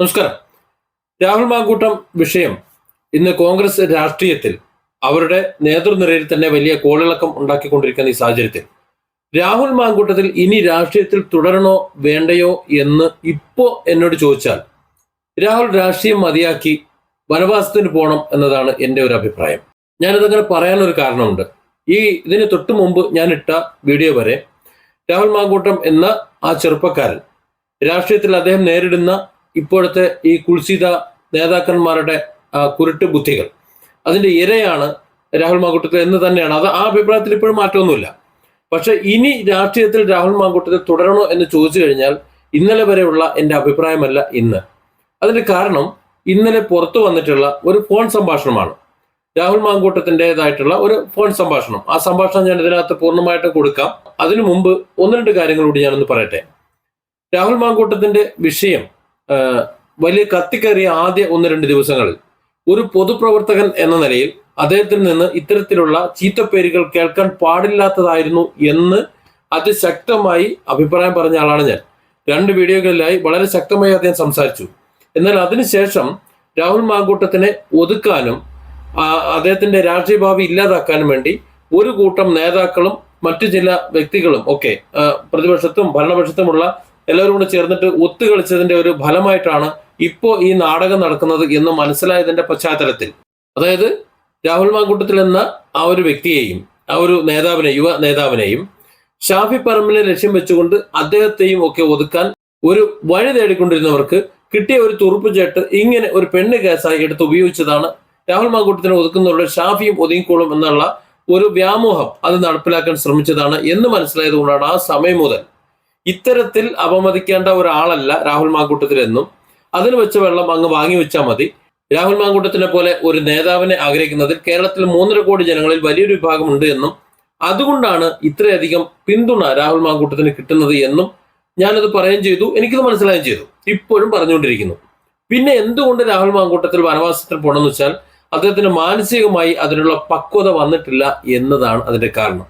നമസ്കാരം. രാഹുൽ മാങ്കൂട്ടം വിഷയം. ഇന്ന് കോൺഗ്രസ് രാഷ്ട്രീയത്തിൽ അവരുടെ നേതൃനിരയിൽ തന്നെ വലിയ കോളിളക്കം ഉണ്ടാക്കിക്കൊണ്ടിരിക്കുന്ന ഈ സാഹചര്യത്തിൽ. രാഹുൽ മാങ്കൂട്ടത്തിൽ ഇനി രാഷ്ട്രീയത്തിൽ തുടരണോ വേണ്ടയോ എന്ന് ഇപ്പോ എന്നോട് ചോദിച്ചാൽ രാഹുൽ രാഷ്ട്രീയം മതിയാക്കി വനവാസത്തിന് പോകണം എന്നതാണ് എന്റെ ഒരു അഭിപ്രായം. ഞാനിതങ്ങനെ പറയാനൊരു കാരണമുണ്ട്. ഈ ഇതിന് തൊട്ട് മുമ്പ് ഞാൻ ഇട്ട വീഡിയോ വരെ രാഹുൽ മാങ്കൂട്ടം എന്ന ആ ചെറുപ്പക്കാരൻ രാഷ്ട്രീയത്തിൽ അദ്ദേഹം നേരിടുന്ന ഇപ്പോഴത്തെ ഈ കുൽസിത നേതാക്കന്മാരുടെ കുരുട്ട് ബുദ്ധികൾ. അതിന്റെ ഇരയാണ് രാഹുൽ മാങ്കൂട്ടത്തിൽ എന്ന് തന്നെയാണ്. അത് ആ അഭിപ്രായത്തിൽ ഇപ്പോഴും മാറ്റമൊന്നുമില്ല. പക്ഷെ ഇനി രാഷ്ട്രീയത്തിൽ രാഹുൽ മാങ്കൂട്ടത്തിൽ തുടരണോ എന്ന് ചോദിച്ചു കഴിഞ്ഞാൽ ഇന്നലെ വരെയുള്ള എന്റെ അഭിപ്രായമല്ല ഇന്ന്. അതിന്റെ കാരണം ഇന്നലെ പുറത്തു വന്നിട്ടുള്ള ഒരു ഫോൺ സംഭാഷണമാണ്. രാഹുൽ മാങ്കൂട്ടത്തിന്റെതായിട്ടുള്ള ഒരു ഫോൺ സംഭാഷണം. ആ സംഭാഷണം ഞാൻ ഇതിനകത്ത് പൂർണമായിട്ട് കൊടുക്കാം. അതിനു മുമ്പ് ഒന്ന് രണ്ട് കാര്യങ്ങളോട് ഞാനൊന്ന് പറയട്ടെ. രാഹുൽ മാങ്കൂട്ടത്തിന്റെ വിഷയം വലിയ കത്തിക്കേറിയ ആദ്യ ഒന്ന് രണ്ട് ദിവസങ്ങളിൽ. ഒരു പൊതുപ്രവർത്തകൻ എന്ന നിലയിൽ അദ്ദേഹത്തിൽ നിന്ന് ഇത്തരത്തിലുള്ള ചീത്തപ്പേരുകൾ കേൾക്കാൻ പാടില്ലാത്തതായിരുന്നു എന്ന് അതിശക്തമായി അഭിപ്രായം പറഞ്ഞ ആളാണ് ഞാൻ. രണ്ട് വീഡിയോകളിലായി വളരെ ശക്തമായി അദ്ദേഹം സംസാരിച്ചു. എന്നാൽ അതിനുശേഷം രാഹുൽ മാങ്കൂട്ടത്തിനെ ഒതുക്കാനും അദ്ദേഹത്തിന്റെ രാഷ്ട്രീയ ഭാവി ഇല്ലാതാക്കാനും വേണ്ടി ഒരു കൂട്ടം നേതാക്കളും മറ്റു ചില വ്യക്തികളും ഒക്കെ പ്രതിപക്ഷത്തും ഭരണപക്ഷത്തുമുള്ള എല്ലാവരും കൂടെ ചേർന്നിട്ട് ഒത്തുകളിച്ചതിന്റെ ഒരു ഫലമായിട്ടാണ് ഇപ്പോ ഈ നാടകം നടക്കുന്നത് എന്ന് മനസ്സിലായതിന്റെ പശ്ചാത്തലത്തിൽ. അതായത് രാഹുൽ മാങ്കൂട്ടത്തിൽ എന്ന ആ ഒരു വ്യക്തിയെയും ആ ഒരു നേതാവിനെ യുവ നേതാവിനെയും ഷാഫി പറമ്പിനെ ലക്ഷ്യം വെച്ചുകൊണ്ട് അദ്ദേഹത്തെയും ഒക്കെ ഒതുക്കാൻ ഒരു വഴി തേടിക്കൊണ്ടിരുന്നവർക്ക് കിട്ടിയ ഒരു തുറുപ്പ് ചേട്ട് ഇങ്ങനെ ഒരു പെണ്ണ് കേസായി എടുത്ത് ഉപയോഗിച്ചതാണ് രാഹുൽ മാങ്കൂട്ടത്തിനെ ഒതുക്കുന്നവരുടെ ഷാഫിയും ഒതുങ്ങിക്കോളും എന്നുള്ള ഒരു വ്യാമോഹം അത് നടപ്പിലാക്കാൻ ശ്രമിച്ചതാണ് എന്ന് മനസ്സിലായത് കൊണ്ടാണ് ആ സമയം മുതൽ. ഇത്തരത്തിൽ അപമതിക്കേണ്ട ഒരാളല്ല രാഹുൽ മാങ്കൂട്ടത്തിൽ എന്നും അതിന് വെച്ച വെള്ളം അങ്ങ് വാങ്ങി വെച്ചാൽ മതി. രാഹുൽ മാങ്കൂട്ടത്തിനെ പോലെ ഒരു നേതാവിനെ ആഗ്രഹിക്കുന്നതിൽ കേരളത്തിൽ മൂന്നര കോടി ജനങ്ങളിൽ വലിയൊരു വിഭാഗമുണ്ട് എന്നും അതുകൊണ്ടാണ് ഇത്രയധികം പിന്തുണ രാഹുൽ മാങ്കൂട്ടത്തിന് കിട്ടുന്നത് എന്നും ഞാനത് പറയുകയും ചെയ്തു. എനിക്കത് മനസ്സിലാവുകയും ചെയ്തു. ഇപ്പോഴും പറഞ്ഞുകൊണ്ടിരിക്കുന്നു. പിന്നെ എന്തുകൊണ്ട് രാഹുൽ മാങ്കൂട്ടത്തിൽ വനവാസത്തിൽ പോകണമെന്ന് വെച്ചാൽ അദ്ദേഹത്തിന് മാനസികമായി അതിനുള്ള പക്വത വന്നിട്ടില്ല എന്നതാണ് അതിന്റെ കാരണം.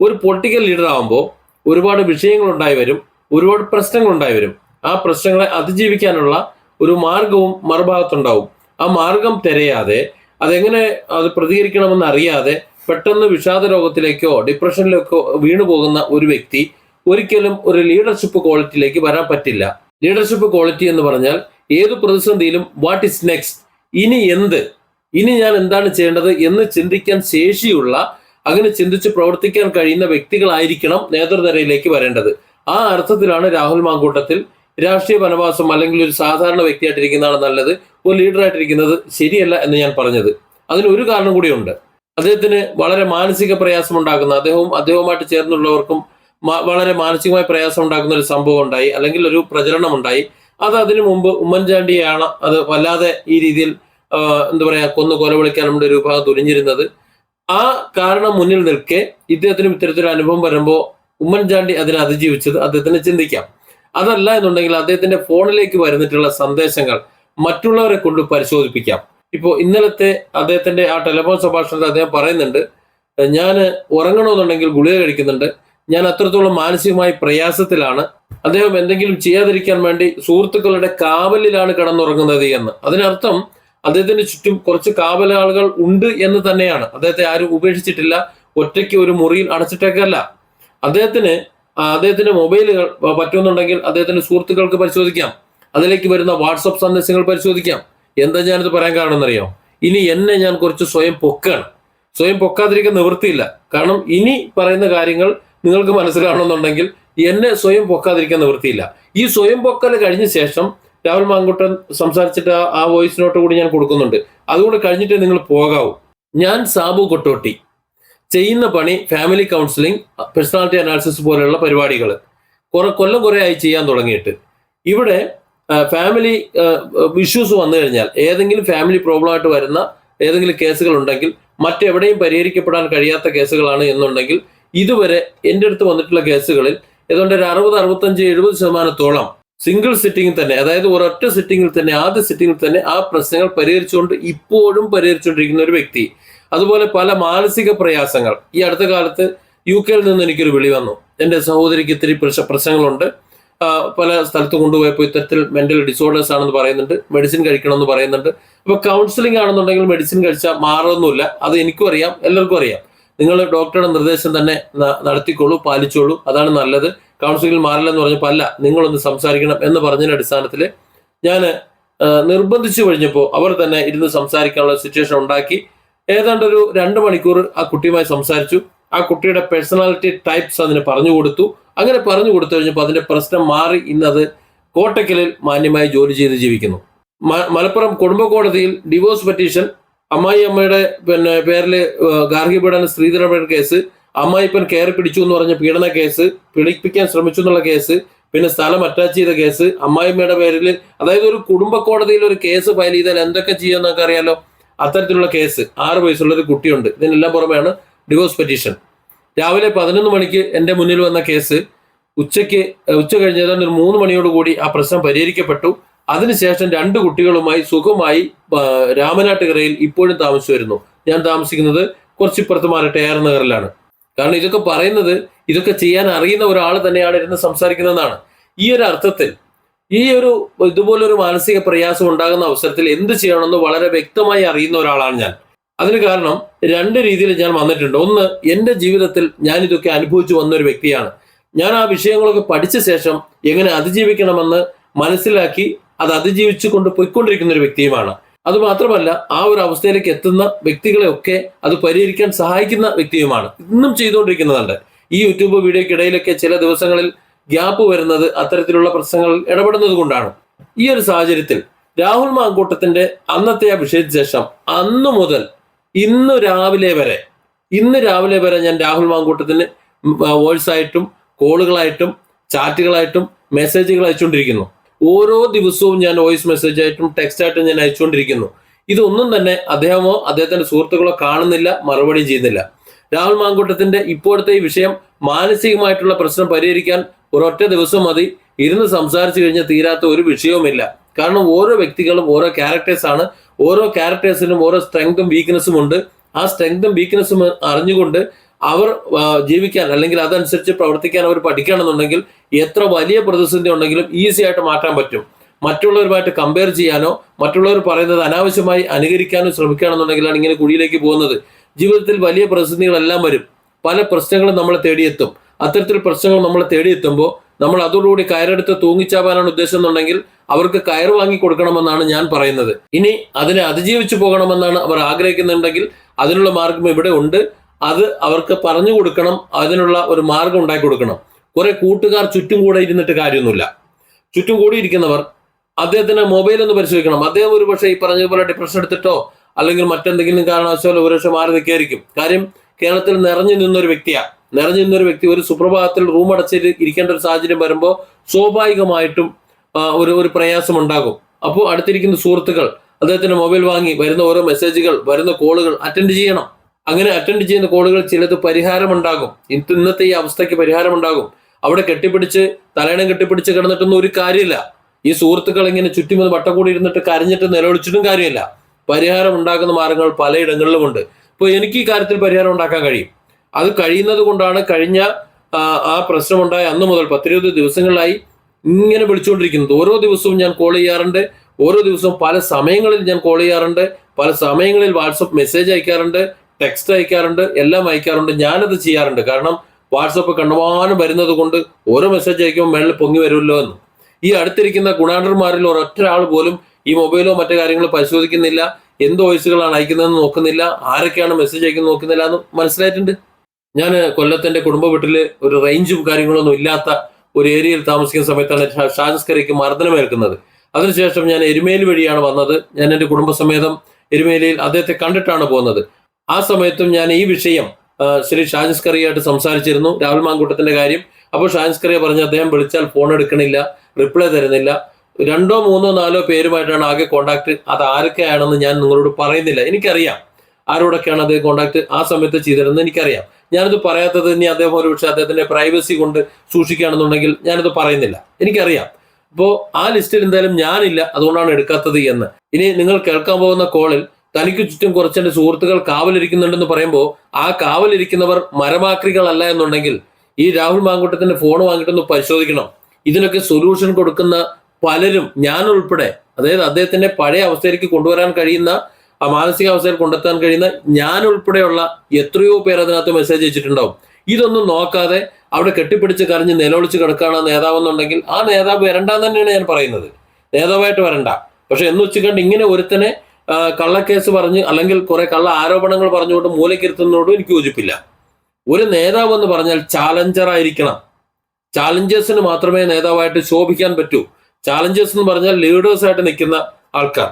ഒരു പൊളിറ്റിക്കൽ ലീഡർ ആകുമ്പോൾ ഒരുപാട് വിഷയങ്ങൾ ഉണ്ടായി വരും ഒരുപാട് പ്രശ്നങ്ങൾ ഉണ്ടായി വരും. ആ പ്രശ്നങ്ങളെ അതിജീവിക്കാനുള്ള ഒരു മാർഗവും മറുഭാഗത്തുണ്ടാവും. ആ മാർഗം തിരയാതെ അതെങ്ങനെ അത് പ്രതികരിക്കണമെന്ന് അറിയാതെ പെട്ടെന്ന് വിഷാദ രോഗത്തിലേക്കോ ഡിപ്രഷനിലേക്കോ വീണുപോകുന്ന ഒരു വ്യക്തി ഒരിക്കലും ഒരു ലീഡർഷിപ്പ് ക്വാളിറ്റിയിലേക്ക് വരാൻ പറ്റില്ല. ലീഡർഷിപ്പ് ക്വാളിറ്റി എന്ന് പറഞ്ഞാൽ ഏത് പ്രതിസന്ധിയിലും വാട്ട് ഇസ് നെക്സ്റ്റ് ഇനി എന്ത്? ഇനി ഞാൻ എന്താണ് ചെയ്യേണ്ടത് എന്ന് ചിന്തിക്കാൻ ശേഷിയുള്ള അങ്ങനെ ചിന്തിച്ച് പ്രവർത്തിക്കാൻ കഴിയുന്ന വ്യക്തികളായിരിക്കണം നേതൃനിരയിലേക്ക് വരേണ്ടത്. ആ അർത്ഥത്തിലാണ് രാഹുൽ മാങ്കൂട്ടത്തിൽ രാഷ്ട്രീയ വനവാസം അല്ലെങ്കിൽ ഒരു സാധാരണ വ്യക്തിയായിട്ടിരിക്കുന്നതാണ് നല്ലത് ഒരു ലീഡറായിട്ടിരിക്കുന്നത് ശരിയല്ല എന്ന് ഞാൻ പറഞ്ഞത്. അതിന് ഒരു കാരണം കൂടിയുണ്ട്. അദ്ദേഹത്തിന് വളരെ മാനസിക പ്രയാസം ഉണ്ടാക്കുന്ന. അദ്ദേഹവും അദ്ദേഹവുമായിട്ട് ചേർന്നുള്ളവർക്കും വളരെ മാനസികമായ പ്രയാസം ഉണ്ടാക്കുന്ന ഒരു സംഭവം ഉണ്ടായി. അല്ലെങ്കിൽ ഒരു പ്രചരണം ഉണ്ടായി. അത് അതിനു മുമ്പ് ഉമ്മൻചാണ്ടിയാണ് അത് വല്ലാതെ ഈ രീതിയിൽ എന്താ പറയാ കൊന്നു നമ്മുടെ ഒരു വിഭാഗം തുനിഞ്ഞിരുന്നത്. ആ കാരണം മുന്നിൽ നിൽക്കെ ഇദ്ദേഹത്തിനും ഇത്തരത്തിലൊരു അനുഭവം വരുമ്പോൾ ഉമ്മൻചാണ്ടി അതിനെ അതിജീവിച്ചത് അദ്ദേഹത്തിന് ചിന്തിക്കാം. അതല്ല എന്നുണ്ടെങ്കിൽ അദ്ദേഹത്തിന്റെ ഫോണിലേക്ക് വരുന്നിട്ടുള്ള സന്ദേശങ്ങൾ മറ്റുള്ളവരെ കൊണ്ട് പരിശോധിപ്പിക്കാം. ഇപ്പോൾ ഇന്നലത്തെ അദ്ദേഹത്തിന്റെ ആ ടെലിഫോൺ സംഭാഷണത്തിൽ അദ്ദേഹം പറയുന്നുണ്ട് ഞാൻ ഉറങ്ങണമെന്നുണ്ടെങ്കിൽ ഗുളിക കഴിക്കുന്നുണ്ട്. ഞാൻ അത്രത്തോളം മാനസികമായി പ്രയാസത്തിലാണ്. അദ്ദേഹം എന്തെങ്കിലും ചെയ്യാതിരിക്കാൻ വേണ്ടി സുഹൃത്തുക്കളുടെ കാവലിലാണ് കിടന്നുറങ്ങുന്നത് എന്ന്. അതിനർത്ഥം അദ്ദേഹത്തിന് ചുറ്റും കുറച്ച് കാവലാളുകൾ ഉണ്ട് എന്ന് തന്നെയാണ്. അദ്ദേഹത്തെ ആരും ഉപേക്ഷിച്ചിട്ടില്ല. ഒറ്റയ്ക്ക് ഒരു മുറിയിൽ അടച്ചിട്ടേക്കല്ല. അദ്ദേഹത്തിന് അദ്ദേഹത്തിന്റെ മൊബൈലുകൾ പറ്റുമെന്നുണ്ടെങ്കിൽ അദ്ദേഹത്തിന്റെ സുഹൃത്തുക്കൾക്ക് പരിശോധിക്കാം. അതിലേക്ക് വരുന്ന വാട്സപ്പ് സന്ദേശങ്ങൾ പരിശോധിക്കാം. എന്താ ഞാനിത് പറയാൻ കാരണം എന്നറിയോ ഇനി എന്നെ ഞാൻ കുറച്ച് സ്വയം പൊക്കാണ്. സ്വയം പൊക്കാതിരിക്കാൻ നിവൃത്തിയില്ല. കാരണം ഇനി പറയുന്ന കാര്യങ്ങൾ നിങ്ങൾക്ക് മനസ്സിലാവണമെന്നുണ്ടെങ്കിൽ എന്നെ സ്വയം പൊക്കാതിരിക്കാൻ നിവൃത്തിയില്ല. ഈ സ്വയം പൊക്കൽ കഴിഞ്ഞ ശേഷം രാഹുൽ മാങ്കുട്ടൻ സംസാരിച്ചിട്ട് ആ- വോയിസ് നോട്ട് കൂടി ഞാൻ കൊടുക്കുന്നുണ്ട്. അതുകൂടെ കഴിഞ്ഞിട്ട് നിങ്ങൾ പോകാവൂ. ഞാൻ സാബു കൊട്ടോട്ടി. ചെയ്യുന്ന പണി ഫാമിലി കൗൺസിലിംഗ് പേഴ്സണാലിറ്റി അനാലിസിസ് പോലെയുള്ള പരിപാടികൾ കുറെ കൊല്ലം കുറെ ആയി ചെയ്യാൻ തുടങ്ങിയിട്ട്. ഇവിടെ ഫാമിലി ഇഷ്യൂസ് വന്നു കഴിഞ്ഞാൽ ഏതെങ്കിലും ഫാമിലി പ്രോബ്ലം ആയിട്ട് വരുന്ന ഏതെങ്കിലും കേസുകൾ ഉണ്ടെങ്കിൽ മറ്റെവിടെയും പരിഹരിക്കപ്പെടാൻ കഴിയാത്ത കേസുകളാണ് എന്നുണ്ടെങ്കിൽ ഇതുവരെ എന്റെ അടുത്ത് വന്നിട്ടുള്ള കേസുകളിൽ ഏതാണ്ട് ഒരു അറുപത് അറുപത്തഞ്ച് എഴുപത് ശതമാനത്തോളം സിംഗിൾ സിറ്റിംഗിൽ തന്നെ അതായത് ഒരൊറ്റ സിറ്റിംഗിൽ തന്നെ ആദ്യ സിറ്റിംഗിൽ തന്നെ ആ പ്രശ്നങ്ങൾ പരിഹരിച്ചുകൊണ്ട് ഇപ്പോഴും പരിഹരിച്ചുകൊണ്ടിരിക്കുന്ന ഒരു വ്യക്തി. അതുപോലെ പല മാനസിക പ്രയാസങ്ങൾ. ഈ അടുത്ത കാലത്ത് യു കെയിൽ നിന്ന് എനിക്കൊരു വിളി വന്നു. എന്റെ സഹോദരിക്ക് ഇത്തിരി പ്രശ്ന പ്രശ്നങ്ങളുണ്ട്. പല സ്ഥലത്ത് കൊണ്ടുപോയപ്പോൾ ഇത്തരത്തിൽ മെന്റൽ ഡിസോർഡേഴ്സ് ആണെന്ന് പറയുന്നുണ്ട്. മെഡിസിൻ കഴിക്കണമെന്ന് പറയുന്നുണ്ട്. അപ്പോൾ കൗൺസിലിംഗ് ആണെന്നുണ്ടെങ്കിൽ മെഡിസിൻ കഴിച്ചാൽ മാറുന്നില്ല അത് എനിക്കും അറിയാം എല്ലാവർക്കും അറിയാം. നിങ്ങൾ ഡോക്ടറുടെ നിർദ്ദേശം തന്നെ നടത്തിക്കോളൂ പാലിച്ചോളൂ. അതാണ് നല്ലത്. കൗൺസിലിംഗ് മാറില്ലെന്ന് പറഞ്ഞപ്പോൾ അല്ല നിങ്ങളൊന്ന് സംസാരിക്കണം എന്ന് പറഞ്ഞതിന്റെ അടിസ്ഥാനത്തിൽ ഞാൻ നിർബന്ധിച്ചു കഴിഞ്ഞപ്പോൾ അവർ തന്നെ ഇരുന്ന് സംസാരിക്കാനുള്ള സിറ്റുവേഷൻ ഉണ്ടാക്കി. ഏതാണ്ട് ഒരു രണ്ട് മണിക്കൂർ ആ കുട്ടിയുമായി സംസാരിച്ചു. ആ കുട്ടിയുടെ പേഴ്സണാലിറ്റി ടൈപ്സ് അതിന് പറഞ്ഞു കൊടുത്തു. അങ്ങനെ പറഞ്ഞു കൊടുത്തു കഴിഞ്ഞപ്പോൾ അതിന്റെ പ്രശ്നം മാറി. ഇന്നത് കോട്ടക്കലിൽ മാന്യമായി ജോലി ചെയ്ത് ജീവിക്കുന്നു. മലപ്പുറം കുടുംബ കോടതിയിൽ ഡിവോഴ്സ് പെറ്റീഷൻ അമ്മായി അമ്മയുടെ പിന്നെ പേരിൽ ഗാർഹിക പീഡന സ്ത്രീധനപീഡന കേസ് അമ്മായിപ്പൻ കയറി പിടിച്ചു എന്ന് പറഞ്ഞ പീഡന കേസ് പീഡിപ്പിക്കാൻ ശ്രമിച്ചു എന്നുള്ള കേസ് പിന്നെ സ്ഥലം അറ്റാച്ച് ചെയ്ത കേസ് അമ്മായിമ്മയുടെ പേരിൽ അതായത് ഒരു കുടുംബ കോടതിയിൽ ഒരു കേസ് ഫയൽ ചെയ്താൽ എന്തൊക്കെ ചെയ്യുമെന്നൊക്കെ അറിയാലോ അത്തരത്തിലുള്ള കേസ് ആറ് വയസ്സുള്ള ഒരു കുട്ടിയുണ്ട്. ഇതിനെല്ലാം പുറമെയാണ് ഡിവോഴ്സ് പെറ്റീഷൻ രാവിലെ പതിനൊന്ന് മണിക്ക് എന്റെ മുന്നിൽ വന്ന കേസ് ഉച്ചയ്ക്ക് ഉച്ച കഴിഞ്ഞ ഏതാണ്ട് ഒരു മൂന്ന് മണിയോട് കൂടി ആ പ്രശ്നം പരിഹരിക്കപ്പെട്ടു. അതിനുശേഷം രണ്ട് കുട്ടികളുമായി സുഖമായി രാമനാട്ടുകരയിൽ ഇപ്പോഴും താമസിച്ചു വരുന്നു. ഞാൻ താമസിക്കുന്നത് കുറച്ചിപ്പുറത്ത് മാറട്ടെ ഏറെ നഗറിലാണ്. കാരണം ഇതൊക്കെ പറയുന്നത് ഇതൊക്കെ ചെയ്യാൻ അറിയുന്ന ഒരാൾ തന്നെയാണ് ഇരുന്ന് സംസാരിക്കുന്നതെന്നാണ്. ഈ ഒരു അർത്ഥത്തിൽ ഈ ഒരു ഇതുപോലൊരു മാനസിക പ്രയാസം ഉണ്ടാകുന്ന അവസരത്തിൽ എന്ത് ചെയ്യണമെന്ന് വളരെ വ്യക്തമായി അറിയുന്ന ഒരാളാണ് ഞാൻ. അതിന് കാരണം രണ്ട് രീതിയിൽ ഞാൻ വന്നിട്ടുണ്ട്. ഒന്ന് എന്റെ ജീവിതത്തിൽ ഞാൻ ഇതൊക്കെ അനുഭവിച്ചു വന്ന ഒരു വ്യക്തിയാണ്. ഞാൻ ആ വിഷയങ്ങളൊക്കെ പഠിച്ച ശേഷം എങ്ങനെ അതിജീവിക്കണമെന്ന് മനസ്സിലാക്കി അത് അതിജീവിച്ചു കൊണ്ട് പോയിക്കൊണ്ടിരിക്കുന്ന ഒരു വ്യക്തിയുമാണ്. അത് മാത്രമല്ല ആ ഒരു അവസ്ഥയിലേക്ക് എത്തുന്ന വ്യക്തികളെയൊക്കെ അത് പരിഹരിക്കാൻ സഹായിക്കുന്ന വ്യക്തിയുമാണ്. ഇന്നും ചെയ്തുകൊണ്ടിരിക്കുന്നതുണ്ട് ഈ യൂട്യൂബ് വീഡിയോക്കിടയിലൊക്കെ ചില ദിവസങ്ങളിൽ ഗ്യാപ്പ് വരുന്നത് അത്തരത്തിലുള്ള പ്രശ്നങ്ങളിൽ ഇടപെടുന്നത് കൊണ്ടാണ്. ഈ ഒരു സാഹചര്യത്തിൽ രാഹുൽ മാങ്കൂട്ടത്തിന്റെ അന്നത്തെ ആ വിഷയത്തിന് ശേഷം അന്നു മുതൽ ഇന്ന് രാവിലെ വരെ ഇന്ന് രാവിലെ വരെ ഞാൻ രാഹുൽ മാങ്കൂട്ടത്തിന് വോയിസ് ആയിട്ടും കോളുകളായിട്ടും ചാറ്റുകളായിട്ടും മെസ്സേജുകൾ അയച്ചുകൊണ്ടിരിക്കുന്നു. ഓരോ ദിവസവും ഞാൻ വോയിസ് മെസ്സേജ് ആയിട്ടും ടെക്സ്റ്റ് ആയിട്ടും ഞാൻ അയച്ചുകൊണ്ടിരിക്കുന്നു. ഇതൊന്നും തന്നെ അദ്ദേഹമോ അദ്ദേഹത്തിന്റെ സുഹൃത്തുക്കളോ കാണുന്നില്ല മറുപടി ചെയ്യുന്നില്ല. രാഹുൽ മാങ്കൂട്ടത്തിന്റെ ഇപ്പോഴത്തെ ഈ വിഷയം മാനസികമായിട്ടുള്ള പ്രശ്നം പരിഹരിക്കാൻ ഒരൊറ്റ ദിവസം മതി. ഇരുന്ന് സംസാരിച്ചു കഴിഞ്ഞാൽ തീരാത്ത ഒരു വിഷയവുമില്ല. കാരണം ഓരോ വ്യക്തികളും ഓരോ ക്യാരക്ടേഴ്സ് ആണ്. ഓരോ ക്യാരക്ടേഴ്സിനും ഓരോ സ്ട്രെങ്തും വീക്ക്നെസ്സും ഉണ്ട്. ആ സ്ട്രെങ്തും വീക്ക്നെസ്സും അറിഞ്ഞുകൊണ്ട് അവർ ജീവിക്കാൻ അല്ലെങ്കിൽ അതനുസരിച്ച് പ്രവർത്തിക്കാൻ അവർ പഠിക്കണമെന്നുണ്ടെങ്കിൽ എത്ര വലിയ പ്രതിസന്ധി ഉണ്ടെങ്കിലും ഈസി ആയിട്ട് മാറ്റാൻ പറ്റും. മറ്റുള്ളവരുമായിട്ട് കമ്പയർ ചെയ്യാനോ മറ്റുള്ളവർ പറയുന്നത് അനാവശ്യമായി അനുകരിക്കാനോ ശ്രമിക്കുകയാണെന്നുണ്ടെങ്കിലാണ് ഇങ്ങനെ കുഴിയിലേക്ക് പോകുന്നത്. ജീവിതത്തിൽ വലിയ പ്രതിസന്ധികളെല്ലാം വരും. പല പ്രശ്നങ്ങളും നമ്മളെ തേടിയെത്തും. അത്തരത്തിൽ പ്രശ്നങ്ങൾ നമ്മളെ തേടിയെത്തുമ്പോൾ നമ്മൾ അതോടുകൂടി കയറെടുത്ത് തൂങ്ങിച്ചാവാനാണ് ഉദ്ദേശം എന്നുണ്ടെങ്കിൽ അവർക്ക് കയർ വാങ്ങി കൊടുക്കണമെന്നാണ് ഞാൻ പറയുന്നത്. ഇനി അതിനെ അതിജീവിച്ചു പോകണമെന്നാണ് അവർ ആഗ്രഹിക്കുന്നുണ്ടെങ്കിൽ അതിനുള്ള മാർഗം ഇവിടെ ഉണ്ട്. അത് അവർക്ക് പറഞ്ഞു കൊടുക്കണം അതിനുള്ള ഒരു മാർഗം ഉണ്ടാക്കി കൊടുക്കണം. കുറെ കൂട്ടുകാർ ചുറ്റും കൂടെ ഇരുന്നിട്ട് കാര്യമൊന്നുമില്ല. ചുറ്റും കൂടിയിരിക്കുന്നവർ അദ്ദേഹത്തിന് മൊബൈൽ ഒന്ന് പരിശോധിക്കണം. അദ്ദേഹം ഒരു പക്ഷേ ഈ പറഞ്ഞതുപോലെ ഡിപ്രഷൻ എടുത്തിട്ടോ അല്ലെങ്കിൽ മറ്റെന്തെങ്കിലും കാരണവശാലോ ഒരു പക്ഷേ മാറി നിൽക്കായിരിക്കും കാര്യം കേരളത്തിൽ നിറഞ്ഞു നിന്നൊരു വ്യക്തിയാണ് നിറഞ്ഞു നിന്നൊരു വ്യക്തി ഒരു സുപ്രഭാതത്തിൽ റൂം അടച്ച് ഇരിക്കേണ്ട ഒരു സാഹചര്യം വരുമ്പോൾ സ്വാഭാവികമായിട്ടും ഒരു ഒരു പ്രയാസം ഉണ്ടാകും. അപ്പോൾ അടുത്തിരിക്കുന്ന സുഹൃത്തുക്കൾ അദ്ദേഹത്തിന്റെ മൊബൈൽ വാങ്ങി വരുന്ന ഓരോ മെസ്സേജുകൾ വരുന്ന കോളുകൾ അറ്റൻഡ് ചെയ്യണം. അങ്ങനെ അറ്റൻഡ് ചെയ്യുന്ന കോളുകൾ ചിലത് പരിഹാരമുണ്ടാകും. ഇന്ന് ഇന്നത്തെ ഈ അവസ്ഥയ്ക്ക് പരിഹാരമുണ്ടാകും. അവിടെ കെട്ടിപ്പിടിച്ച് തലയണം കെട്ടിപ്പിടിച്ച് കിടന്നിട്ടൊന്നും ഒരു കാര്യമില്ല. ഈ സുഹൃത്തുക്കൾ ഇങ്ങനെ ചുറ്റും വന്ന് വട്ടം കൂടി ഇരുന്നിട്ട് കരഞ്ഞിട്ട് നിലവിളിച്ചിട്ടും കാര്യമില്ല. പരിഹാരം ഉണ്ടാക്കുന്ന മാർഗങ്ങൾ പലയിടങ്ങളിലുമുണ്ട്. ഇപ്പോൾ എനിക്ക് ഈ കാര്യത്തിൽ പരിഹാരം ഉണ്ടാക്കാൻ കഴിയും. അത് കഴിയുന്നത് കൊണ്ടാണ് കഴിഞ്ഞ ആ പ്രശ്നമുണ്ടായ അന്ന് മുതൽ പത്തിരുപത് ദിവസങ്ങളിലായി ഇങ്ങനെ വിളിച്ചുകൊണ്ടിരിക്കുന്നത്. ഓരോ ദിവസവും ഞാൻ കോൾ ചെയ്യാറുണ്ട്. ഓരോ ദിവസവും പല സമയങ്ങളിൽ ഞാൻ കോൾ ചെയ്യാറുണ്ട്. പല സമയങ്ങളിൽ വാട്സപ്പ് മെസ്സേജ് അയക്കാറുണ്ട്. ടെക്സ്റ്റ് അയക്കാറുണ്ട് എല്ലാം അയക്കാറുണ്ട് ഞാനത് ചെയ്യാറുണ്ട്. കാരണം വാട്സപ്പ് കണ്ടുമാനം വരുന്നത് കൊണ്ട് ഓരോ മെസ്സേജ് അയക്കുമ്പോൾ മേളിൽ പൊങ്ങി വരുമല്ലോ എന്ന്. ഈ അടുത്തിരിക്കുന്ന ഗുണാണ്ടർമാരിൽ ഒരൊറ്റ ആൾ പോലും ഈ മൊബൈലോ മറ്റു കാര്യങ്ങളോ പരിശോധിക്കുന്നില്ല. എന്ത് വോയിസുകളാണ് അയക്കുന്നതെന്ന് നോക്കുന്നില്ല. ആരൊക്കെയാണ് മെസ്സേജ് അയക്കുന്നത് നോക്കുന്നില്ല എന്ന് മനസ്സിലായിട്ടുണ്ട്. ഞാൻ കൊല്ലത്തിന്റെ കുടുംബ വീട്ടിൽ ഒരു റേഞ്ചും കാര്യങ്ങളൊന്നും ഇല്ലാത്ത ഒരു ഏരിയയിൽ താമസിക്കുന്ന സമയത്താണ് ഷാജസ്കരയ്ക്ക് മർദ്ദനമേൽക്കുന്നത്. അതിനുശേഷം ഞാൻ എരുമേലി വഴിയാണ് വന്നത്. ഞാൻ എന്റെ കുടുംബസമേതം എരുമേലിയിൽ അദ്ദേഹത്തെ കണ്ടിട്ടാണ് പോകുന്നത്. ആ സമയത്തും ഞാൻ ഈ വിഷയം ശ്രീ ഷാജിസ് കറിയായിട്ട് സംസാരിച്ചിരുന്നു രാഹുൽ മാങ്കൂട്ടത്തിന്റെ കാര്യം. അപ്പോൾ ഷാജിസ് പറഞ്ഞു അദ്ദേഹം വിളിച്ചാൽ ഫോൺ എടുക്കണില്ല റിപ്ലൈ തരുന്നില്ല. രണ്ടോ മൂന്നോ നാലോ പേരുമായിട്ടാണ് ആകെ കോണ്ടാക്ട് അത് ആരൊക്കെയാണെന്ന് ഞാൻ നിങ്ങളോട് പറയുന്നില്ല. എനിക്കറിയാം ആരോടൊക്കെയാണ് അദ്ദേഹം കോണ്ടാക്ട് ആ സമയത്ത് ചെയ്തിരുന്നത് എനിക്കറിയാം. ഞാനത് പറയാത്തത് ഇനി അദ്ദേഹം ഒരു പക്ഷേ അദ്ദേഹത്തിന്റെ പ്രൈവസി കൊണ്ട് സൂക്ഷിക്കുകയാണെന്നുണ്ടെങ്കിൽ ഞാനത് പറയുന്നില്ല. എനിക്കറിയാം. അപ്പോൾ ആ ലിസ്റ്റിൽ എന്തായാലും ഞാനില്ല അതുകൊണ്ടാണ് എടുക്കാത്തത് എന്ന്. ഇനി നിങ്ങൾ കേൾക്കാൻ പോകുന്ന കോളിൽ തനിക്ക് ചുറ്റും കുറച്ചെന്റെ സുഹൃത്തുക്കൾ കാവലിരിക്കുന്നുണ്ടെന്ന് പറയുമ്പോൾ ആ കാവലിരിക്കുന്നവർ മരമാക്രികളല്ല എന്നുണ്ടെങ്കിൽ ഈ രാഹുൽ മാങ്കൂട്ടത്തിന്റെ ഫോൺ വാങ്ങിയിട്ടൊന്ന് പരിശോധിക്കണം. ഇതിനൊക്കെ സൊല്യൂഷൻ കൊടുക്കുന്ന പലരും ഞാൻ ഉൾപ്പെടെ അതായത് അദ്ദേഹത്തിന്റെ പഴയ അവസ്ഥയിലേക്ക് കൊണ്ടുവരാൻ കഴിയുന്ന ആ മാനസികാവസ്ഥയിൽ കൊണ്ടെത്താൻ കഴിയുന്ന ഞാൻ ഉൾപ്പെടെയുള്ള എത്രയോ പേർ അതിനകത്ത് മെസ്സേജ് അയച്ചിട്ടുണ്ടാവും. ഇതൊന്നും നോക്കാതെ അവിടെ കെട്ടിപ്പിടിച്ച് കരഞ്ഞ് നിലവിളിച്ച് കിടക്കുകയാണ് നേതാവെന്നുണ്ടെങ്കിൽ ആ നേതാവ് വരണ്ടെന്ന് തന്നെയാണ് ഞാൻ പറയുന്നത്. നേതാവായിട്ട് വരണ്ട. പക്ഷെ എന്ന് വെച്ചുകൊണ്ട് ഇങ്ങനെ ഒരുത്തനെ കള്ളക്കേസ് പറഞ്ഞ് അല്ലെങ്കിൽ കുറെ കള്ള ആരോപണങ്ങൾ പറഞ്ഞുകൊണ്ട് മൂലക്കിരുത്തുന്നതോടും എനിക്ക് യോജിപ്പില്ല. ഒരു നേതാവ് എന്ന് പറഞ്ഞാൽ ചാലഞ്ചർ ആയിരിക്കണം. ചാലഞ്ചേഴ്സിന് മാത്രമേ നേതാവായിട്ട് ശോഭിക്കാൻ പറ്റൂ. ചാലഞ്ചേഴ്സ് എന്ന് പറഞ്ഞാൽ ലീഡേഴ്സ് ആയിട്ട് നിൽക്കുന്ന ആൾക്കാർ.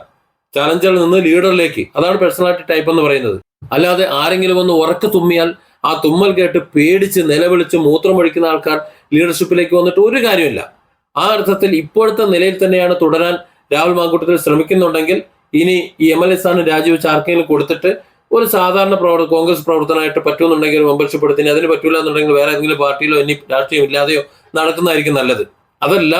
ചാലഞ്ചറിൽ നിന്ന് ലീഡറിലേക്ക് അതാണ് പേഴ്സണാലിറ്റി ടൈപ്പ് എന്ന് പറയുന്നത്. അല്ലാതെ ആരെങ്കിലും ഒന്ന് ഉറക്ക തുമ്മിയാൽ ആ തുമ്മൽ കേട്ട് പേടിച്ച് നിലവിളിച്ച് മൂത്രം ഒഴിക്കുന്ന ആൾക്കാർ ലീഡർഷിപ്പിലേക്ക് വന്നിട്ട് ഒരു കാര്യമില്ല ആ അർത്ഥത്തിൽ ഇപ്പോഴത്തെ നിലയിൽ തന്നെയാണ് തുടരാൻ രാഹുൽ മാങ്കൂട്ടത്തിൽ ശ്രമിക്കുന്നുണ്ടെങ്കിൽ ഇനി ഈ എം എൽ എ സ്ഥാനം രാജിവെച്ച് ആർക്കെങ്കിലും കൊടുത്തിട്ട് ഒരു സാധാരണ പ്രവർത്തന കോൺഗ്രസ് പ്രവർത്തനമായിട്ട് പറ്റുമെന്നുണ്ടെങ്കിൽ മെമ്പർഷിപ്പ് എടുത്തിന് അതിന് പറ്റൂല എന്നുണ്ടെങ്കിൽ വേറെ ഏതെങ്കിലും പാർട്ടിയിലോ ഇനി രാഷ്ട്രീയം ഇല്ലാതെയോ നടക്കുന്നതായിരിക്കും നല്ലത്. അതല്ല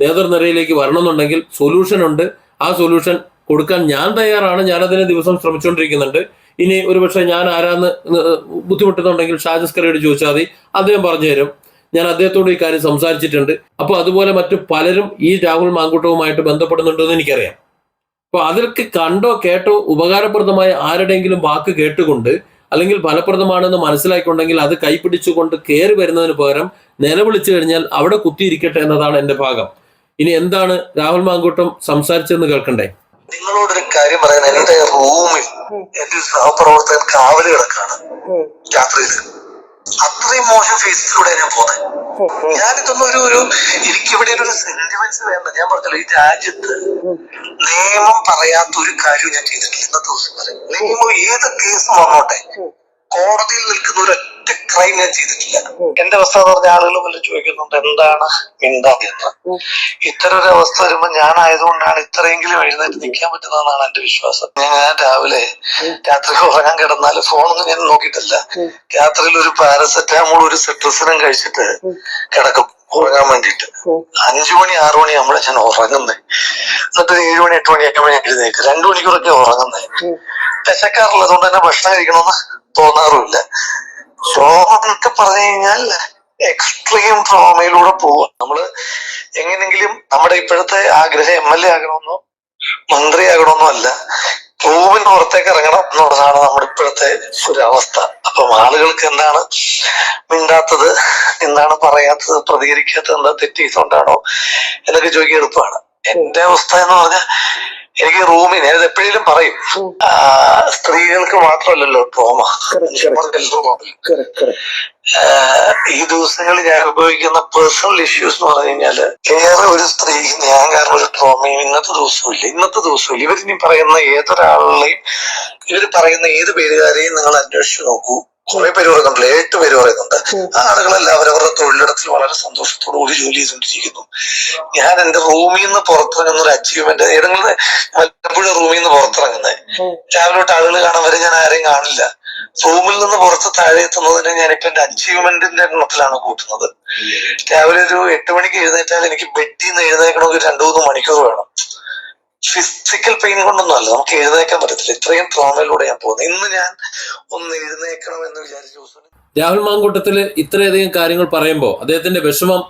നേതൃനിരയിലേക്ക് വരണമെന്നുണ്ടെങ്കിൽ സൊല്യൂഷൻ ഉണ്ട്. ആ സൊല്യൂഷൻ കൊടുക്കാൻ ഞാൻ തയ്യാറാണ്. ഞാനതിന് ദിവസം ശ്രമിച്ചുകൊണ്ടിരിക്കുന്നുണ്ട്. ഇനി ഒരുപക്ഷെ ഞാൻ ആരാന്ന് ബുദ്ധിമുട്ടുന്നുണ്ടെങ്കിൽ ഷാജസ്കറിയോട് ചോദിച്ചാൽ മതി. അദ്ദേഹം പറഞ്ഞു തരും. ഞാൻ അദ്ദേഹത്തോട് ഈ കാര്യം സംസാരിച്ചിട്ടുണ്ട്. അപ്പോൾ അതുപോലെ മറ്റു പലരും ഈ രാഹുൽ മാങ്കൂട്ടവുമായിട്ട് ബന്ധപ്പെടുന്നുണ്ടെന്ന് എനിക്കറിയാം. അപ്പോൾ അതൊക്കെ കണ്ടോ കേട്ടോ ഉപകാരപ്രദമായ ആരുടെയെങ്കിലും വാക്ക് കേട്ടുകൊണ്ട് അല്ലെങ്കിൽ ഫലപ്രദമാണെന്ന് മനസ്സിലാക്കിയിട്ടുണ്ടെങ്കിൽ അത് കൈപ്പിടിച്ചുകൊണ്ട് കയറി വരുന്നതിന് പകരം നിലവിളിച്ചു കഴിഞ്ഞാൽ അവിടെ കുത്തിയിരിക്കട്ടെ എന്നതാണ് എന്റെ ഭാഗം. ഇനി എന്താണ് രാഹുൽ മാങ്കൂട്ടം സംസാരിച്ചെന്ന് കേൾക്കണ്ടേ? നിങ്ങളോടൊരു കാര്യം പറയാൻ എന്റെ റൂമിൽ എന്റെ ഒരു സഹപ്രവർത്തകൻ കാവൽ കിടക്കാണ് രാത്രിയിൽ അത്രയും മോശം ഫേസിലൂടെ ഞാൻ പോകുന്നത് ഞാനിതൊന്നും ഒരു ഒരു എനിക്കിവിടെ ഒരു സെന്റിമെന്റ്സ് വേണ്ട. ഞാൻ പറഞ്ഞല്ലോ ഈ രാജ്യത്ത് നിയമം പറയാത്ത ഒരു കാര്യവും ഞാൻ ചെയ്തിട്ടില്ല. ഇന്നത്തെ ദിവസം വരെ. നിയമം ഏത് കേസും വന്നോട്ടെ. കോടതിയിൽ നിൽക്കുന്ന ഒരു ക്രൈം ഞാൻ ചെയ്തിട്ടില്ല എന്റെ അവസ്ഥ എന്ന് പറഞ്ഞ ആളുകൾ വല്ലതും ചോദിക്കുന്നുണ്ട് എന്താണ് മിണ്ടാതെന്ന് ഇത്തരം ഒരു അവസ്ഥ വരുമ്പോ ഞാനായതുകൊണ്ടാണ് ഇത്രയെങ്കിലും എഴുന്നേറ്റ് നിൽക്കാൻ പറ്റുന്നതെന്നാണ് എന്റെ വിശ്വാസം. ഞാൻ രാവിലെ രാത്രി ഉറങ്ങാൻ കിടന്നാൽ ഫോണൊന്നും ഞാൻ നോക്കിയിട്ടില്ല. രാത്രിയിൽ ഒരു പാരസെറ്റാമോൾ ഒരു സിട്രസിനും കഴിച്ചിട്ട് കിടക്കും ഉറങ്ങാൻ വേണ്ടിട്ട് അഞ്ചു മണി ആറു മണി നമ്മളെ ഞാൻ ഉറങ്ങുന്നേ. എന്നിട്ട് ഏഴ് മണി എട്ട് മണി എട്ട് മണി എഴുന്നേക്ക് രണ്ടു മണിക്കൂറൊക്കെ ഉറങ്ങുന്നേ. വിശക്കാറുള്ളത് അതുകൊണ്ട് തന്നെ ഭക്ഷണം കഴിക്കണമെന്ന് തോന്നാറുമില്ല. ട്രോമ എന്നൊക്കെ പറഞ്ഞു കഴിഞ്ഞാൽ എക്സ്ട്രീം ട്രോമയിലൂടെ പോവുക. നമ്മൾ എങ്ങനെങ്കിലും നമ്മുടെ ഇപ്പോഴത്തെ ആഗ്രഹം എം എൽ എ ആകണമെന്നോ മന്ത്രി ആകണമെന്നോ അല്ല റൂമിന് പുറത്തേക്ക് ഇറങ്ങണം എന്നുള്ളതാണ് നമ്മുടെ ഇപ്പോഴത്തെ ഒരു അവസ്ഥ അപ്പം ആളുകൾക്ക് എന്താണ് മിണ്ടാത്തത് എന്താണ് പറയാത്തത് പ്രതികരിക്കാത്തത് എന്താ തെറ്റ് എന്നൊക്കെ ചോദിക്കാൻ എളുപ്പമാണ്. എന്റെ അവസ്ഥ എന്ന് പറഞ്ഞാൽ എനിക്ക് റൂമിൽ ഞാനിത് എപ്പോഴേലും പറയും. സ്ത്രീകൾക്ക് മാത്രമല്ലല്ലോ ട്രോമ ഈ ദിവസങ്ങളിൽ ഞാൻ അനുഭവിക്കുന്ന പേഴ്സണൽ ഇഷ്യൂസ് എന്ന് പറഞ്ഞു കഴിഞ്ഞാൽ വേറെ ഒരു സ്ത്രീക്ക് ഞാൻ കാരണം ഒരു ട്രോമയും ഇന്നത്തെ ദിവസവും ഇല്ല. ഇന്നത്തെ ദിവസവും ഇല്ല. ഇവരിനി പറയുന്ന ഏതൊരാളെയും ഇവർ പറയുന്ന ഏത് പേരുകാരെയും നിങ്ങൾ അന്വേഷിച്ചു നോക്കൂ. കുറെ പേര് പറയുന്നുണ്ട് എട്ട് പേര് പറയുന്നുണ്ട്. ആ ആളുകളെല്ലാം അവരവരുടെ തൊഴിലിടത്തിൽ വളരെ സന്തോഷത്തോടു കൂടി ജോലി ചെയ്തുകൊണ്ടിരിക്കുന്നു. ഞാൻ എന്റെ റൂമിൽ നിന്ന് പുറത്തിറങ്ങുന്ന ഒരു അച്ചീവ്മെന്റ് ഏതെങ്കിലും വല്ലപ്പോഴും റൂമിൽ നിന്ന് പുറത്തിറങ്ങുന്നത്. രാവിലെ തൊട്ട് ആളുകൾ കാണാൻ വരെ ഞാൻ ആരെയും കാണില്ല. റൂമിൽ നിന്ന് പുറത്ത് താഴെ എത്തുന്നതിന് ഞാനിപ്പോ എന്റെ അച്ചീവ്മെന്റിന്റെ എണ്ണത്തിലാണ് കൂട്ടുന്നത്. രാവിലെ ഒരു എട്ട് മണിക്ക് എഴുന്നേറ്റാൽ എനിക്ക് ബെഡിൽ നിന്ന് എഴുന്നേക്കണമെങ്കിൽ രണ്ടു മൂന്ന് മണിക്കൂർ വേണം. ഫിസിക്കൽ പെയിൻ കൊണ്ടൊന്നും അല്ല. നമുക്ക് എഴുന്നേക്കാൻ പറ്റത്തില്ല. ഇത്രയും ട്രോമയിലൂടെ ഞാൻ പോകുന്നത് ഇന്ന് ഞാൻ ഒന്ന് എഴുന്നേക്കണം എന്ന് വിചാരിച്ചു രാഹുൽ മാങ്കൂട്ടത്തിൽ ഇത്രയധികം കാര്യങ്ങൾ പറയുമ്പോൾ അദ്ദേഹത്തിന്റെ വിഷമം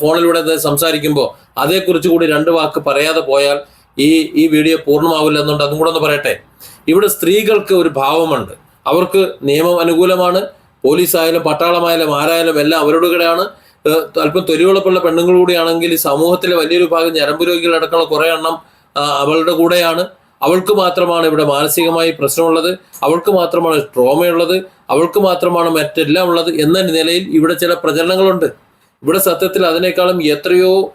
ഫോണിലൂടെ സംസാരിക്കുമ്പോൾ അതേക്കുറിച്ച് കൂടി രണ്ട് വാക്ക് പറയാതെ പോയാൽ ഈ ഈ വീഡിയോ പൂർണമാവില്ല എന്നുണ്ട്. അതും കൂടെ ഒന്ന് പറയട്ടെ. ഇവിടെ സ്ത്രീകൾക്ക് ഒരു ഭാവമുണ്ട്. അവർക്ക് നിയമം അനുകൂലമാണ്. പോലീസായാലും പട്ടാളമായാലും ആരായാലും എല്ലാം അവരുടെ കൂടെയാണ്. അല്പം തൊലിവെളുപ്പുള്ള പെണ്ണുങ്ങൾ കൂടിയാണെങ്കിൽ സമൂഹത്തിലെ വലിയൊരു ഭാഗം ഞരമ്പ് രോഗികളടക്കമുള്ള കുറേ എണ്ണം അവളുടെ കൂടെയാണ്. അവൾക്ക് മാത്രമാണ് ഇവിടെ മാനസികമായി പ്രശ്നമുള്ളത്. അവൾക്ക് മാത്രമാണ് ട്രോമയുള്ളത്. അവൾക്ക് മാത്രമാണ് മറ്റെല്ലാം ഉള്ളത് എന്ന നിലയിൽ ഇവിടെ ചില പ്രചരണങ്ങളുണ്ട്. ഇവിടെ സത്യത്തിൽ അതിനേക്കാളും എത്രയോ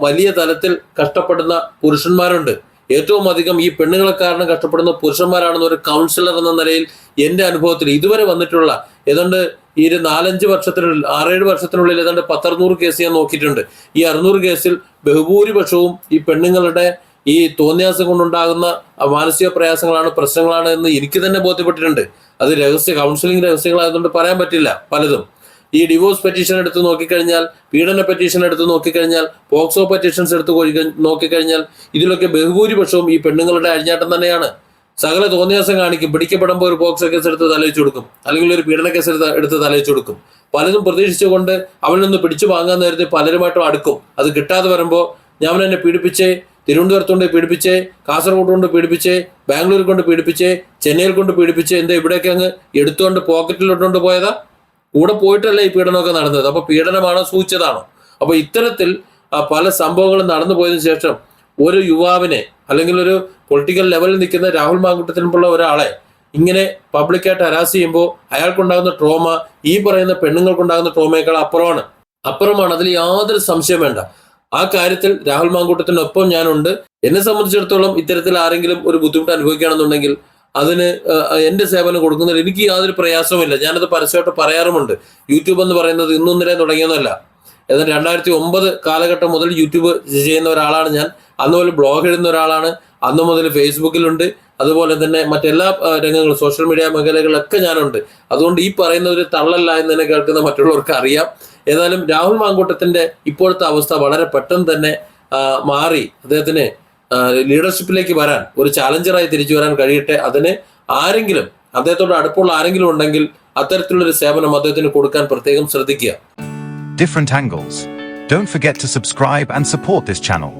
വലിയ തലത്തിൽ കഷ്ടപ്പെടുന്ന പുരുഷന്മാരുണ്ട്. ഏറ്റവും അധികം ഈ പെണ്ണുങ്ങളെ കാരണം കഷ്ടപ്പെടുന്ന പുരുഷന്മാരാണെന്ന് ഒരു കൗൺസിലർ എന്ന നിലയിൽ എന്റെ അനുഭവത്തിൽ ഇതുവരെ വന്നിട്ടുള്ള ഏതാണ്ട് ഈ ഒരു നാലഞ്ച് വർഷത്തിനുള്ളിൽ ആറേഴ് വർഷത്തിനുള്ളിൽ ഏതാണ്ട് പത്തറുന്നൂറ് കേസ് ഞാൻ നോക്കിയിട്ടുണ്ട്. ഈ അറുന്നൂറ് കേസിൽ ബഹുഭൂരിപക്ഷവും ഈ പെണ്ണുങ്ങളുടെ ഈ തോന്നിയാസം കൊണ്ടുണ്ടാകുന്ന മാനസിക പ്രയാസങ്ങളാണ് പ്രശ്നങ്ങളാണ് എന്ന് എനിക്ക് തന്നെ ബോധ്യപ്പെട്ടിട്ടുണ്ട്. അത് രഹസ്യ കൗൺസിലിംഗ് രഹസ്യങ്ങളായതുകൊണ്ട് പറയാൻ പറ്റില്ല പലതും. ഈ ഡിവോഴ്സ് പെറ്റീഷൻ എടുത്ത് നോക്കിക്കഴിഞ്ഞാൽ പീഡന പെറ്റീഷൻ എടുത്ത് നോക്കിക്കഴിഞ്ഞാൽ പോക്സോ പെറ്റീഷൻസ് എടുത്ത് കൊഴി- നോക്കിക്കഴിഞ്ഞാൽ ഇതിലൊക്കെ ബഹുഭൂരിപക്ഷവും ഈ പെണ്ണുങ്ങളുടെ അഴിഞ്ഞാട്ടം തന്നെയാണ്. സകല തോന്നിയാസം കാണിക്കും. പിടിക്കപ്പെടുമ്പോൾ ഒരു പോക്സോ കേസ് എടുത്ത് തലയിച്ചു കൊടുക്കും. അല്ലെങ്കിൽ ഒരു പീഡന കേസ് എടുത്ത് എടുത്ത് തലയിച്ചു കൊടുക്കും. പലതും പ്രതീക്ഷിച്ചുകൊണ്ട് അവനിൽ നിന്ന് പിടിച്ചു വാങ്ങാൻ നേരത്തെ പലരുമായിട്ടും അടുക്കും. അത് കിട്ടാതെ വരുമ്പോൾ ഞാൻ എന്നെ പീഡിപ്പിച്ചേ തിരുവനന്തപുരത്ത് കൊണ്ട് പീഡിപ്പിച്ച് കാസർഗോഡ് കൊണ്ട് പീഡിപ്പിച്ച് ബാംഗ്ലൂർ കൊണ്ട് പീഡിപ്പിച്ച് ചെന്നൈയിൽ കൊണ്ട് പീഡിപ്പിച്ച് എന്താ ഇവിടേക്ക് അങ്ങ് എടുത്തുകൊണ്ട് പോക്കറ്റിലിട്ടുകൊണ്ട് പോയതാ. കൂടെ പോയിട്ടല്ലേ ഈ പീഡനമൊക്കെ നടന്നത്? അപ്പൊ പീഡനമാണോ സൂചിച്ചതാണോ അപ്പൊ ഇത്തരത്തിൽ പല സംഭവങ്ങളും നടന്നു പോയതിനു ശേഷം ഒരു യുവാവിനെ അല്ലെങ്കിൽ ഒരു പൊളിറ്റിക്കൽ ലെവലിൽ നിൽക്കുന്ന രാഹുൽ മാങ്കുട്ടത്തിനുള്ള ഒരാളെ ഇങ്ങനെ പബ്ലിക്കായിട്ട് ഹരാസ് ചെയ്യുമ്പോൾ അയാൾക്കുണ്ടാകുന്ന ട്രോമ ഈ പറയുന്ന പെണ്ണുങ്ങൾക്കുണ്ടാകുന്ന ട്രോമയേക്കാൾ അപ്പുറമാണ്. അപ്പുറമാണ്. അതിൽ യാതൊരു സംശയം വേണ്ട. ആ കാര്യത്തിൽ രാഹുൽ മാങ്കൂട്ടത്തിനൊപ്പം ഞാനുണ്ട്. എന്നെ സംബന്ധിച്ചിടത്തോളം ഇത്തരത്തിൽ ആരെങ്കിലും ഒരു ബുദ്ധിമുട്ട് അനുഭവിക്കുകയാണെന്നുണ്ടെങ്കിൽ അതിന് എന്റെ സേവനം കൊടുക്കുന്നതിൽ എനിക്ക് യാതൊരു പ്രയാസവുമില്ല. ഞാനത് പരസ്യമായിട്ട് പറയാറുമുണ്ട്. യൂട്യൂബ് എന്ന് പറയുന്നത് ഇന്നൊന്നിനെ തുടങ്ങിയതല്ല എന്നാൽ രണ്ടായിരത്തി ഒമ്പത് കാലഘട്ടം മുതൽ യൂട്യൂബ് ചെയ്യുന്ന ഒരാളാണ് ഞാൻ. അന്ന് മുതൽ ബ്ലോഗ് എഴുതുന്ന ഒരാളാണ്. അന്ന് മുതൽ ഫേസ്ബുക്കിലുണ്ട്. അതുപോലെ തന്നെ മറ്റെല്ലാ രംഗങ്ങളും സോഷ്യൽ മീഡിയ മേഖലകളിലൊക്കെ ഞാനുണ്ട്. അതുകൊണ്ട് ഈ പറയുന്ന ഒരു തള്ളല്ല എന്ന് തന്നെ കേൾക്കുന്ന മറ്റുള്ളവർക്ക് അറിയാം. ഏതായാലും രാഹുൽ മാങ്കൂട്ടത്തിന്റെ ഇപ്പോഴത്തെ അവസ്ഥ വളരെ പെട്ടെന്ന് തന്നെ മാറി അദ്ദേഹത്തിന് ലീഡർഷിപ്പിലേക്ക് വരാൻ ഒരു ചാലഞ്ചറായി തിരിച്ചു വരാൻ കഴിയട്ടെ അതിന് ആരെങ്കിലും അദ്ദേഹത്തോട് അടുപ്പുള്ള ആരെങ്കിലും ഉണ്ടെങ്കിൽ അത്തരത്തിലുള്ളൊരു സേവനം അദ്ദേഹത്തിന് കൊടുക്കാൻ പ്രത്യേകം ശ്രദ്ധിക്കുക. Don't forget to subscribe and support this channel.